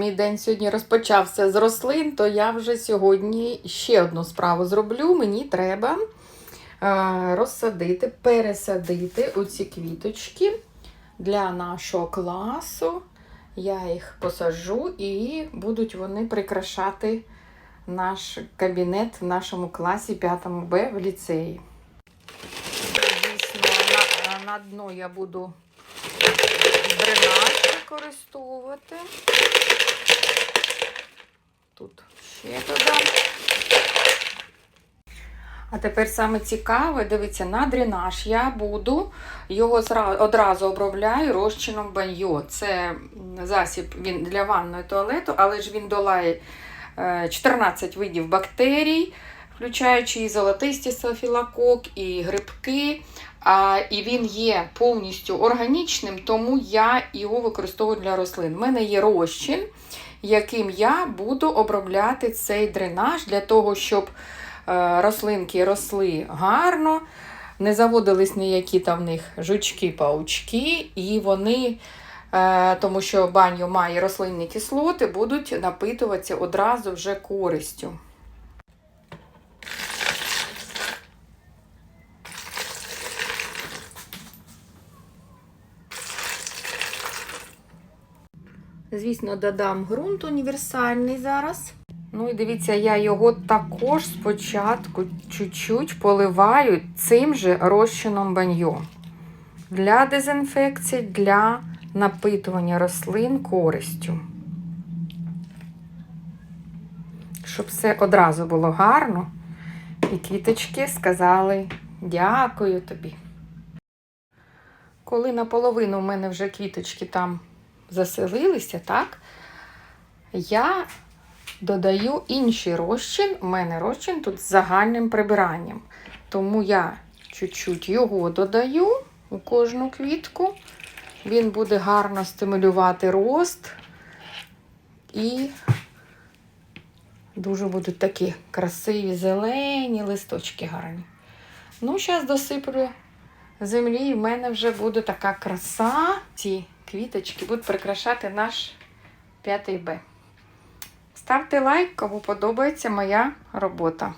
мій день сьогодні розпочався з рослин, то я вже сьогодні ще одну справу зроблю. Мені треба е, розсадити, пересадити оці квіточки для нашого класу. Я їх посаджу і будуть вони прикрашати наш кабінет в нашому класі 5 Б в ліцеї. Звісно, на, на дно я буду дренаж використовувати. Тут ще додам. А тепер саме цікаве, дивіться, на дренаж я буду його одразу обробляю розчином баньйо. Це засіб він для ванної туалету, але ж він долає е, 14 видів бактерій, включаючи і золотисті стафілокок, і грибки. І він є повністю органічним, тому я його використовую для рослин. У мене є розчин, яким я буду обробляти цей дренаж для того, щоб е, рослинки росли гарно, не заводились ніякі там в них жучки-паучки, і вони, е, тому що баню має рослинні кислоти, будуть напитуватися одразу вже користю. Звісно, додам ґрунт універсальний зараз. Ну і дивіться, я його також спочатку чуть-чуть поливаю цим же розчином баньйо. Для дезінфекції, для напитування рослин користю. Щоб все одразу було гарно. І квіточки сказали дякую тобі. Коли наполовину в мене вже квіточки там заселилися, так, я додаю інший розчин. У мене розчин тут з загальним прибиранням. Тому я чуть-чуть його додаю у кожну квітку. Він буде гарно стимулювати рост. І дуже будуть такі красиві зелені листочки гарні. Ну, зараз досиплю землі, і в мене вже буде така краса. Ці квіточки будуть прикрашати наш 5 Б. Ставте лайк, кому подобається моя робота.